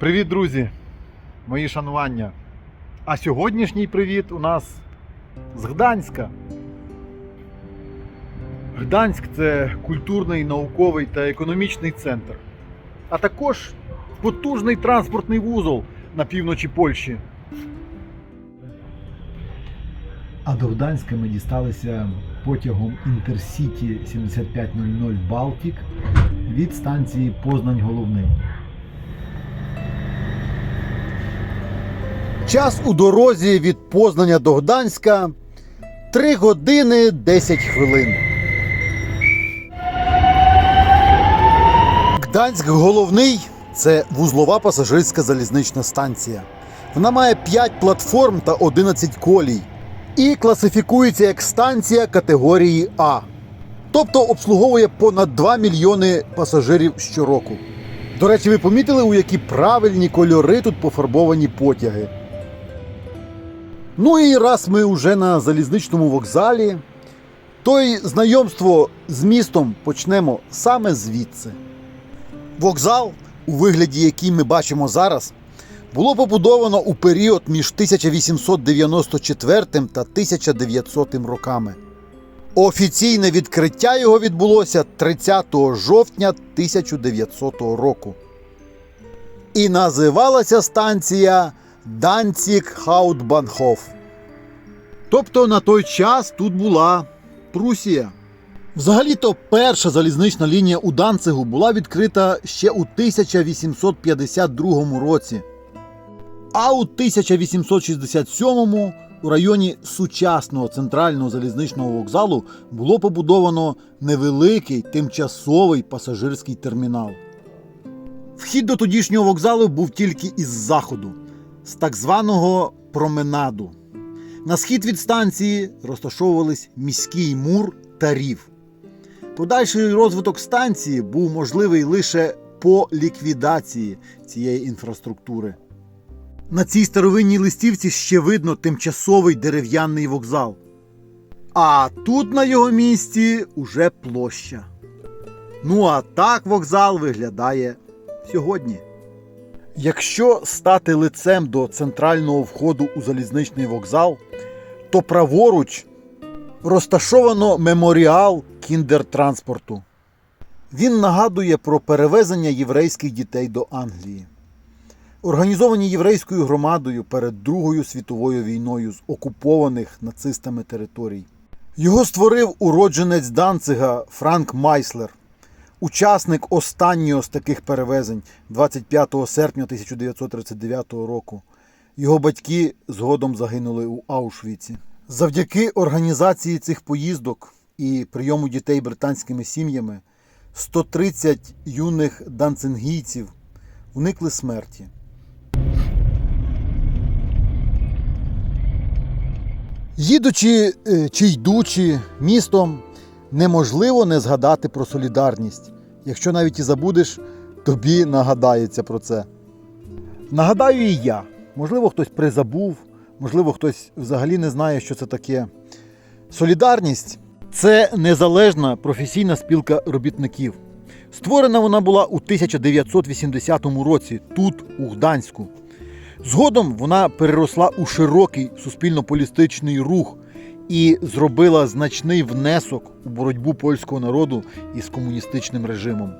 Привіт, друзі! Мої шанування. А сьогоднішній привіт у нас з Гданська. Гданськ це культурний, науковий та економічний центр, а також потужний транспортний вузол на півночі Польщі. А до Гданська ми дісталися потягом Інтерсіті 7500 Балтік від станції Познань Головний. Час у дорозі від Познання до Гданська 3 години 10 хвилин. Гданськ головний це вузлова пасажирська залізнична станція. Вона має 5 платформ та 11 колій і класифікується як станція категорії А. Тобто обслуговує понад 2 мільйони пасажирів щороку. До речі, ви помітили, у які правильні кольори тут пофарбовані потяги. Ну і раз ми вже на залізничному вокзалі, то й знайомство з містом почнемо саме звідси. Вокзал, у вигляді, який ми бачимо зараз, було побудовано у період між 1894 та 1900 роками. Офіційне відкриття його відбулося 30 жовтня 1900 року. І називалася станція Данцік Хаутбанхоф. Тобто на той час тут була Прусія. Взагалі-то перша залізнична лінія у Данцигу була відкрита ще у 1852 році. А у 1867 у районі сучасного центрального залізничного вокзалу було побудовано невеликий тимчасовий пасажирський термінал. Вхід до тодішнього вокзалу був тільки із заходу, з так званого променаду. На схід від станції розташовувались міський мур та рів. Подальший розвиток станції був можливий лише по ліквідації цієї інфраструктури. На цій старовинній листівці ще видно тимчасовий дерев'яний вокзал. А тут на його місці уже площа. Ну а так вокзал виглядає сьогодні. Якщо стати лицем до центрального входу у залізничний вокзал, то праворуч розташовано меморіал кіндертранспорту. Він нагадує про перевезення єврейських дітей до Англії. Організовані єврейською громадою перед Другою світовою війною з окупованих нацистами територій. Його створив уродженець Данцига Франк Майслер, учасник останнього з таких перевезень 25 серпня 1939 року. Його батьки згодом загинули у Аушвіці. Завдяки організації цих поїздок і прийому дітей британськими сім'ями 130 юних данцингійців уникли смерті. Їдучи е, чи йдучи містом, неможливо не згадати про солідарність. Якщо навіть і забудеш, тобі нагадається про це. Нагадаю і я. Можливо, хтось призабув, можливо, хтось взагалі не знає, що це таке. Солідарність це незалежна професійна спілка робітників. Створена вона була у 1980 році тут, у Гданську. Згодом вона переросла у широкий суспільно-політичний рух і зробила значний внесок у боротьбу польського народу із комуністичним режимом.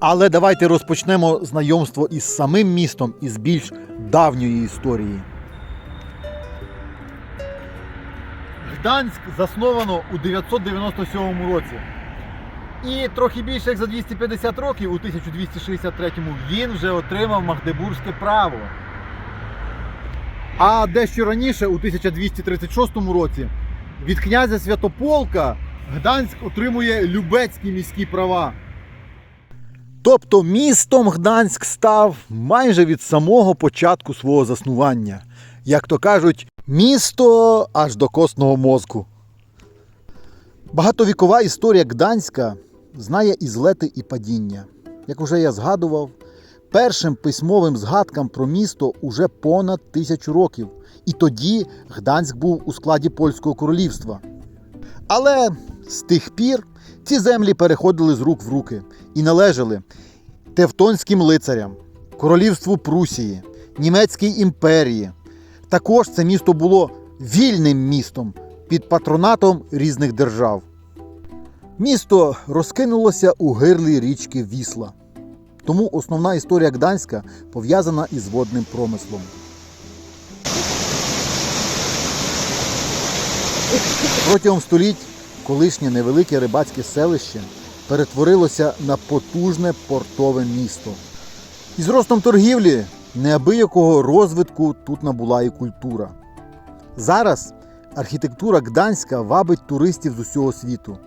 Але давайте розпочнемо знайомство із самим містом із більш давньої історії. Гданськ засновано у 997 році. І трохи більше як за 250 років, у 1263-му, він вже отримав Магдебурзьке право. А дещо раніше, у 1236 році, від князя Святополка Гданськ отримує Любецькі міські права. Тобто містом Гданськ став майже від самого початку свого заснування. Як то кажуть, місто аж до костного мозку. Багатовікова історія Гданська знає і злети, і падіння. Як вже я згадував, першим письмовим згадкам про місто уже понад тисячу років. І тоді Гданськ був у складі Польського королівства. Але з тих пір ці землі переходили з рук в руки і належали Тевтонським лицарям, королівству Прусії, Німецькій імперії. Також це місто було вільним містом під патронатом різних держав. Місто розкинулося у гирлі річки Вісла. Тому основна історія Гданська пов'язана із водним промислом. Протягом століть колишнє невелике рибацьке селище перетворилося на потужне портове місто. Із ростом торгівлі неабиякого розвитку тут набула і культура. Зараз архітектура Гданська вабить туристів з усього світу.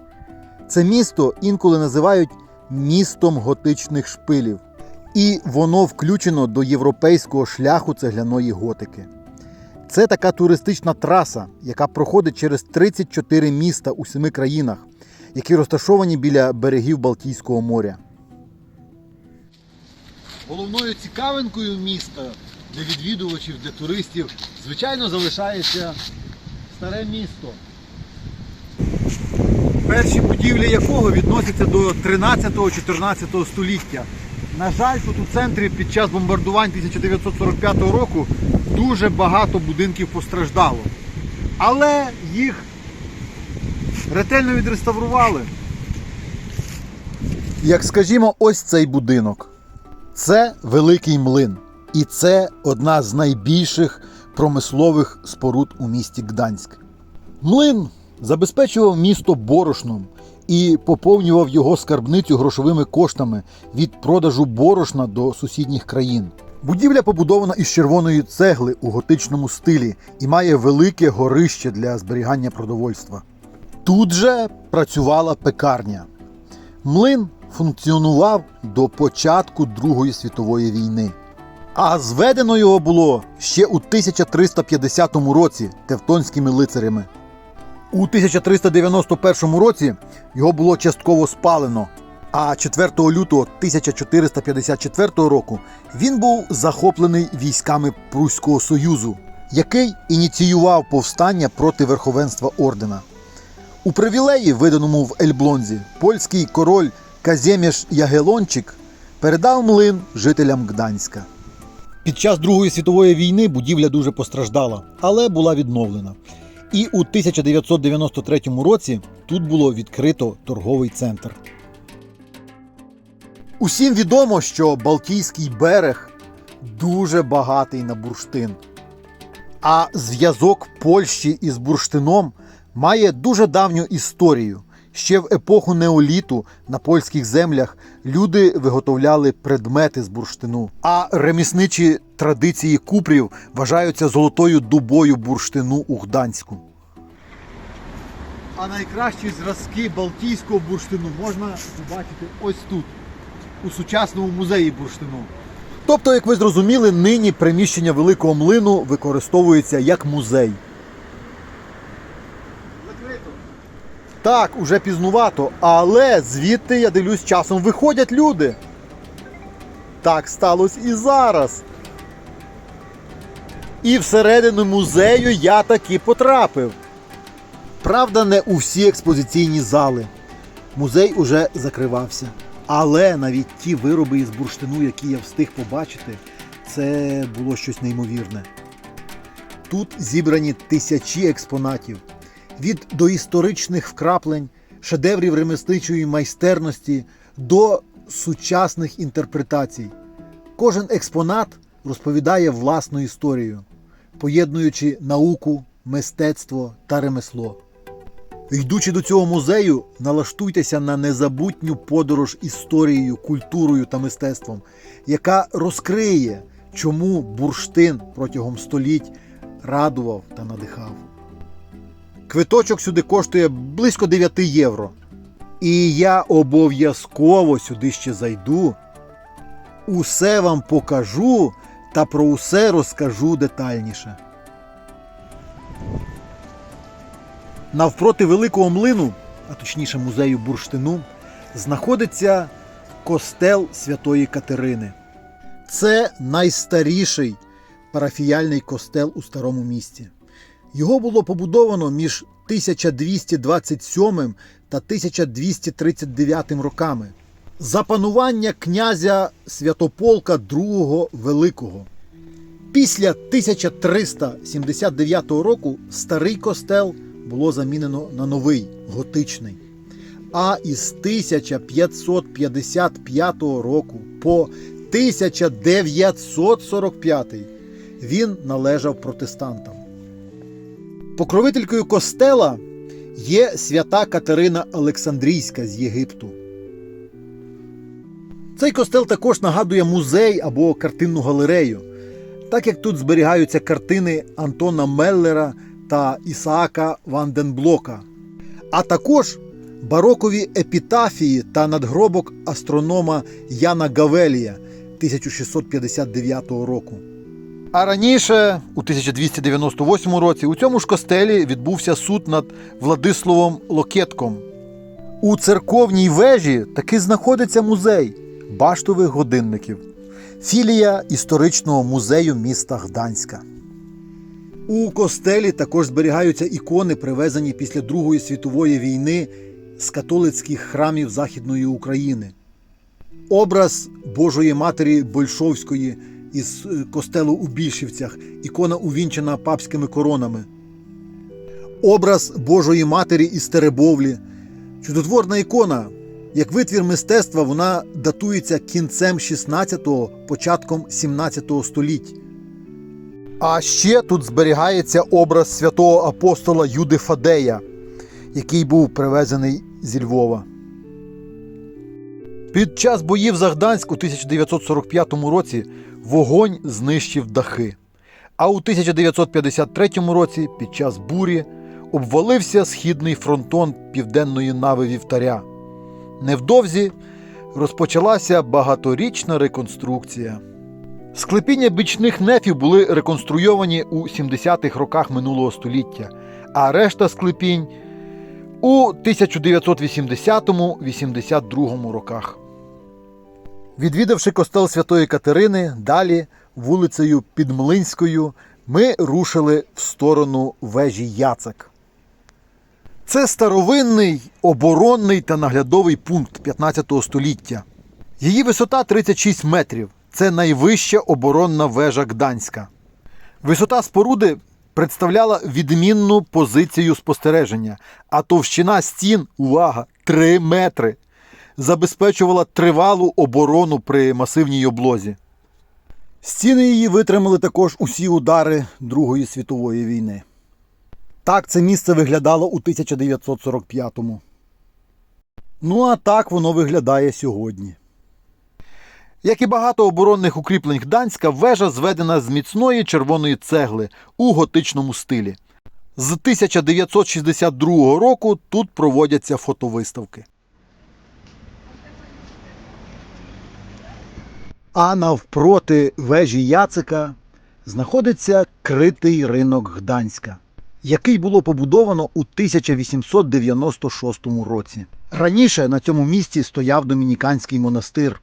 Це місто інколи називають містом готичних шпилів, і воно включено до європейського шляху цегляної готики. Це така туристична траса, яка проходить через 34 міста у семи країнах, які розташовані біля берегів Балтійського моря. Головною цікавинкою міста для відвідувачів, для туристів, звичайно, залишається старе місто. Перші будівлі якого відносяться до 13-14 століття. На жаль, тут у центрі під час бомбардувань 1945 року дуже багато будинків постраждало. Але їх ретельно відреставрували. Як скажімо, ось цей будинок. Це великий млин. І це одна з найбільших промислових споруд у місті Гданськ. Млин забезпечував місто борошном і поповнював його скарбницю грошовими коштами від продажу борошна до сусідніх країн. Будівля побудована із червоної цегли у готичному стилі і має велике горище для зберігання продовольства. Тут же працювала пекарня. Млин функціонував до початку Другої світової війни. А зведено його було ще у 1350 році тевтонськими лицарями. У 1391 році його було частково спалено, а 4 лютого 1454 року він був захоплений військами Пруського Союзу, який ініціював повстання проти верховенства ордена. У привілеї, виданому в Ельблонзі, польський король Казєміш Ягелончик передав млин жителям Гданська. Під час Другої світової війни будівля дуже постраждала, але була відновлена. І у 1993 році тут було відкрито торговий центр. Усім відомо, що Балтійський берег дуже багатий на бурштин. А зв'язок Польщі із бурштином має дуже давню історію. Ще в епоху неоліту на польських землях люди виготовляли предмети з бурштину. А ремісничі традиції купрів вважаються золотою дубою бурштину у Гданську. А найкращі зразки балтійського бурштину можна побачити ось тут, у сучасному музеї бурштину. Тобто, як ви зрозуміли, нині приміщення великого млину використовується як музей. Так, уже пізнувато, але звідти, я дивлюсь, часом виходять люди. Так сталося і зараз. І всередину музею я таки потрапив. Правда, не у всі експозиційні зали. Музей уже закривався. Але навіть ті вироби із бурштину, які я встиг побачити, це було щось неймовірне. Тут зібрані тисячі експонатів від доісторичних вкраплень, шедеврів ремесничої майстерності до сучасних інтерпретацій. Кожен експонат розповідає власну історію, поєднуючи науку, мистецтво та ремесло. Йдучи до цього музею, налаштуйтеся на незабутню подорож історією, культурою та мистецтвом, яка розкриє, чому бурштин протягом століть радував та надихав. Квиточок сюди коштує близько 9 євро. І я обов'язково сюди ще зайду. Усе вам покажу та про усе розкажу детальніше. Навпроти великого млину, а точніше музею бурштину, знаходиться костел Святої Катерини. Це найстаріший парафіяльний костел у старому місті. Його було побудовано між 1227 та 1239 роками. За панування князя Святополка II Великого. Після 1379 року старий костел було замінено на новий готичний. А із 1555 року по 1945 він належав протестантам. Покровителькою костела є свята Катерина Олександрійська з Єгипту. Цей костел також нагадує музей або картинну галерею, так як тут зберігаються картини Антона Меллера та Ісаака Ванденблока, а також барокові епітафії та надгробок астронома Яна Гавелія 1659 року. А раніше, у 1298 році, у цьому ж костелі відбувся суд над Владиславом Локетком. У церковній вежі таки знаходиться музей баштових годинників, філія історичного музею міста Гданська. У костелі також зберігаються ікони, привезені після Другої світової війни з католицьких храмів Західної України. Образ Божої Матері Большовської із е, костелу у Більшівцях, ікона увінчена папськими коронами. Образ Божої Матері із Теребовлі. Чудотворна ікона. Як витвір мистецтва, вона датується кінцем 16-го, початком 17-го століть. А ще тут зберігається образ святого апостола Юди Фадея, який був привезений зі Львова. Під час боїв за Гданськ у 1945 році вогонь знищив дахи. А у 1953 році, під час бурі, обвалився східний фронтон південної нави Вівтаря. Невдовзі розпочалася багаторічна реконструкція. Склепіння бічних нефів були реконструйовані у 70-х роках минулого століття, а решта склепінь у 1980-82 роках. Відвідавши костел Святої Катерини, далі вулицею Підмлинською, ми рушили в сторону вежі Яцек. Це старовинний оборонний та наглядовий пункт 15 століття. Її висота 36 метрів. Це найвища оборонна вежа Гданська. Висота споруди представляла відмінну позицію спостереження, а товщина стін, увага, 3 метри, забезпечувала тривалу оборону при масивній облозі. Стіни її витримали також усі удари Другої світової війни. Так це місце виглядало у 1945-му. Ну а так воно виглядає сьогодні. Як і багато оборонних укріплень Гданська, вежа зведена з міцної червоної цегли у готичному стилі. З 1962 року тут проводяться фотовиставки. А навпроти вежі Яцика знаходиться критий ринок Гданська, який було побудовано у 1896 році. Раніше на цьому місці стояв домініканський монастир,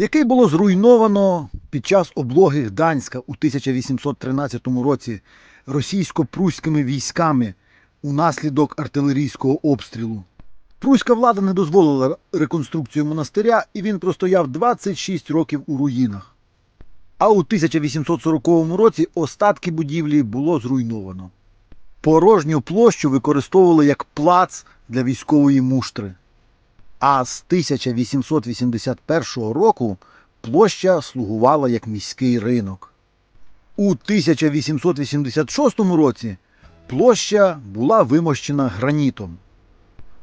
який було зруйновано під час облоги Гданська у 1813 році російсько-пруськими військами унаслідок артилерійського обстрілу. Пруська влада не дозволила реконструкцію монастиря, і він простояв 26 років у руїнах. А у 1840 році остатки будівлі було зруйновано. Порожню площу використовували як плац для військової муштри. А з 1881 року площа слугувала як міський ринок. У 1886 році площа була вимощена гранітом.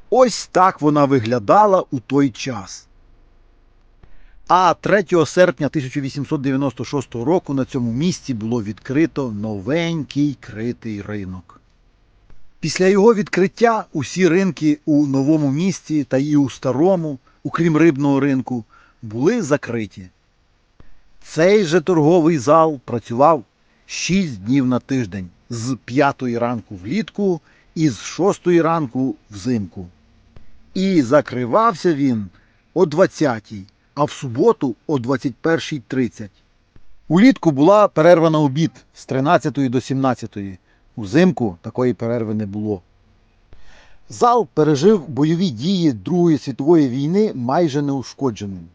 Ось так вона виглядала у той час. А 3 серпня 1896 року на цьому місці було відкрито новенький критий ринок. Після його відкриття усі ринки у новому місті та і у старому, окрім рибного ринку, були закриті. Цей же торговий зал працював 6 днів на тиждень з 5 ранку влітку і з 6 ранку взимку. І закривався він о 20-й, а в суботу о 21.30. Улітку була перерва на обід з 13 до 17. Узимку такої перерви не було. Зал пережив бойові дії Другої світової війни майже неушкодженим.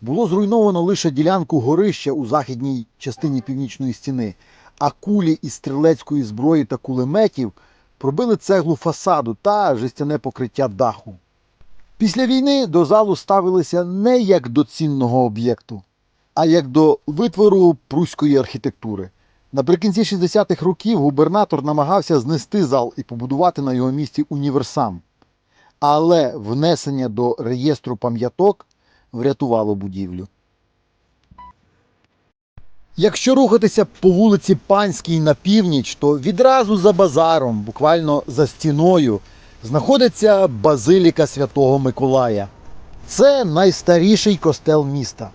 Було зруйновано лише ділянку горища у західній частині північної стіни, а кулі із стрілецької зброї та кулеметів пробили цеглу фасаду та жестяне покриття даху. Після війни до залу ставилися не як до цінного об'єкту, а як до витвору пруської архітектури. Наприкінці 60-х років губернатор намагався знести зал і побудувати на його місці універсам. Але внесення до реєстру пам'яток врятувало будівлю. Якщо рухатися по вулиці Панській на північ, то відразу за базаром, буквально за стіною, знаходиться базиліка Святого Миколая. Це найстаріший костел міста.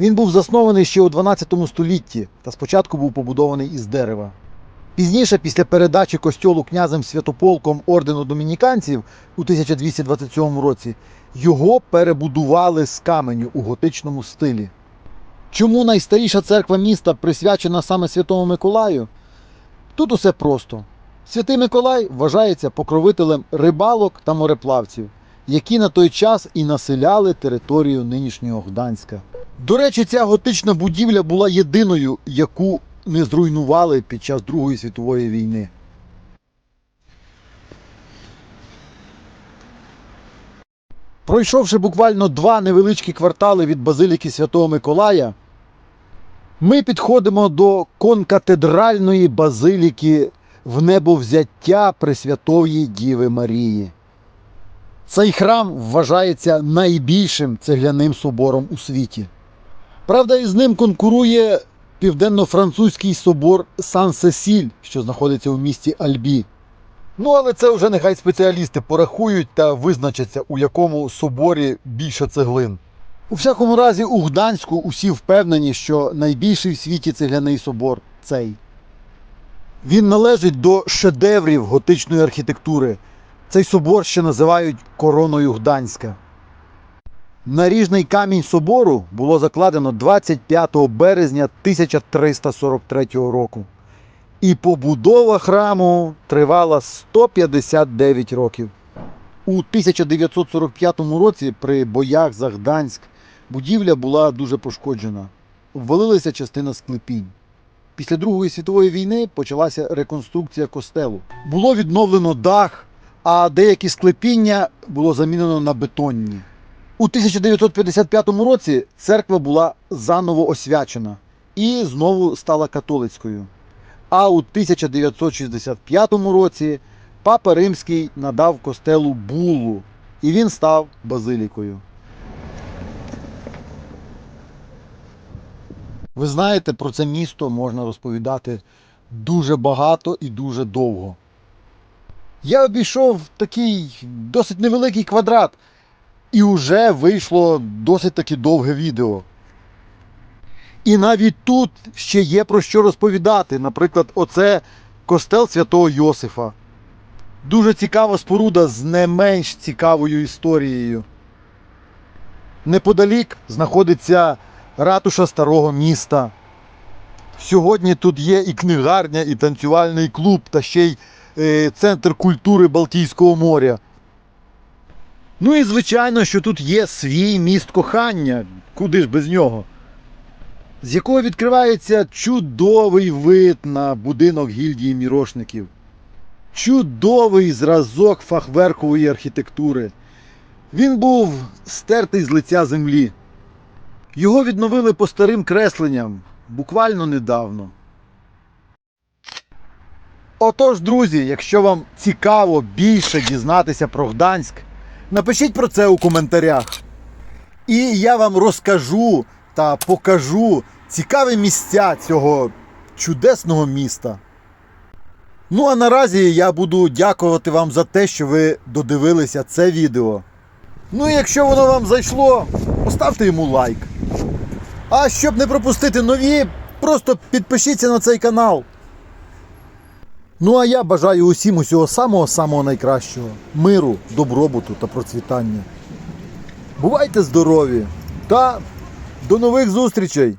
Він був заснований ще у 12 столітті та спочатку був побудований із дерева. Пізніше, після передачі костьолу князем Святополком ордену домініканців у 1227 році, його перебудували з каменю у готичному стилі. Чому найстаріша церква міста присвячена саме Святому Миколаю? Тут усе просто. Святий Миколай вважається покровителем рибалок та мореплавців, які на той час і населяли територію нинішнього Гданська. До речі, ця готична будівля була єдиною, яку не зруйнували під час Другої світової війни. Пройшовши буквально два невеличкі квартали від базиліки Святого Миколая, ми підходимо до конкатедральної базиліки в небовзяття Пресвятої Діви Марії. Цей храм вважається найбільшим цегляним собором у світі. Правда, із ним конкурує південно-французький собор Сан-Сесіль, що знаходиться у місті Альбі. Ну, але це вже нехай спеціалісти порахують та визначаться, у якому соборі більше цеглин. У всякому разі, у Гданську усі впевнені, що найбільший в світі цегляний собор цей. Він належить до шедеврів готичної архітектури. Цей собор ще називають короною Гданська. Наріжний камінь собору було закладено 25 березня 1343 року. І побудова храму тривала 159 років. У 1945 році при боях за Гданськ будівля була дуже пошкоджена. Ввалилася частина склепінь. Після Другої світової війни почалася реконструкція костелу. Було відновлено дах, а деякі склепіння було замінено на бетонні. У 1955 році церква була заново освячена і знову стала католицькою. А у 1965 році папа Римський надав костелу булу, і він став базилікою. Ви знаєте, про це місто можна розповідати дуже багато і дуже довго. Я обійшов такий досить невеликий квадрат, і вже вийшло досить таки довге відео. І навіть тут ще є про що розповідати. Наприклад, оце костел святого Йосифа. Дуже цікава споруда з не менш цікавою історією. Неподалік знаходиться ратуша старого міста. Сьогодні тут є і книгарня, і танцювальний клуб, та ще й е, центр культури Балтійського моря. Ну і звичайно, що тут є свій міст кохання. Куди ж без нього? З якого відкривається чудовий вид на будинок гільдії мірошників. Чудовий зразок фахверкової архітектури. Він був стертий з лиця землі. Його відновили по старим кресленням буквально недавно. Отож, друзі, якщо вам цікаво більше дізнатися про Гданськ, напишіть про це у коментарях. І я вам розкажу та покажу цікаві місця цього чудесного міста. Ну а наразі я буду дякувати вам за те, що ви додивилися це відео. Ну і якщо воно вам зайшло, поставте йому лайк. А щоб не пропустити нові, просто підпишіться на цей канал. Ну а я бажаю усім усього самого-самого найкращого. Миру, добробуту та процвітання. Бувайте здорові та до нових зустрічей!